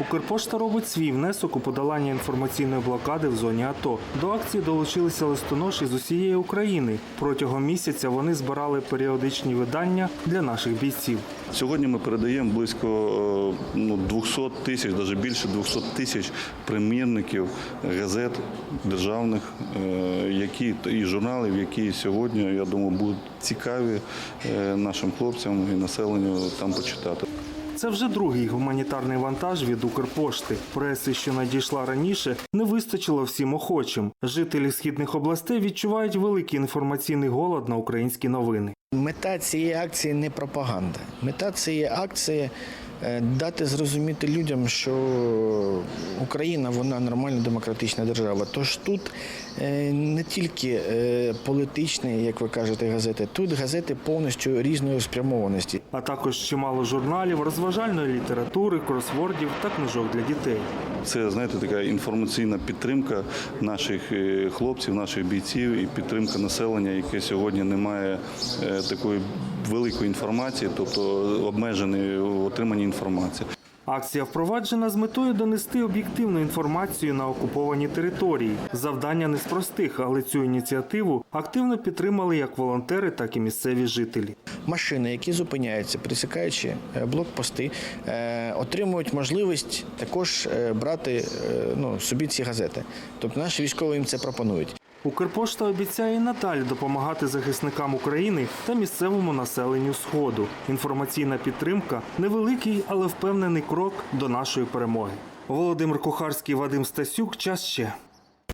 Укрпошта робить свій внесок у подолання інформаційної блокади в зоні АТО. До акції долучилися листоноші з усієї України. Протягом місяця вони збирали періодичні видання для наших бійців. Сьогодні ми передаємо близько е, ну, 200 тисяч, навіть більше 200 тисяч примірників газет державних, е, які і журналів, які сьогодні, я думаю, будуть цікаві е, нашим хлопцям і населенню там почитати. Це вже другий гуманітарний вантаж від Укрпошти. Преси, що надійшла раніше, не вистачило всім охочим. Жителі східних областей відчувають великий інформаційний голод на українські новини. Мета цієї акції не пропаганда. Мета цієї акції дати зрозуміти людям, що Україна вона нормальна демократична держава. Тож тут е, не тільки е, політичні, як ви кажете, газети, тут газети повністю різної спрямованості. А також чимало журналів, розважальної літератури, кросвордів та книжок для дітей. Це знаєте, така інформаційна підтримка наших е, хлопців, наших бійців і підтримка населення, яке сьогодні не має е, такої великої інформації, тобто обмеженої в отриманні інформації. Акція впроваджена з метою донести об'єктивну інформацію на окуповані території. Завдання не з простих, але цю ініціативу активно підтримали як волонтери, так і місцеві жителі. Машини, які зупиняються, присікаючи е, блокпости, е, отримують можливість також е, брати ну, собі ці газети. Тобто наші військові їм це пропонують. Укрпошта обіцяє і надалі допомагати захисникам України та місцевому населенню Сходу. Інформаційна підтримка невеликий, але впевнений крок до нашої перемоги. Володимир Кухарський, Вадим Стасюк. Час ще.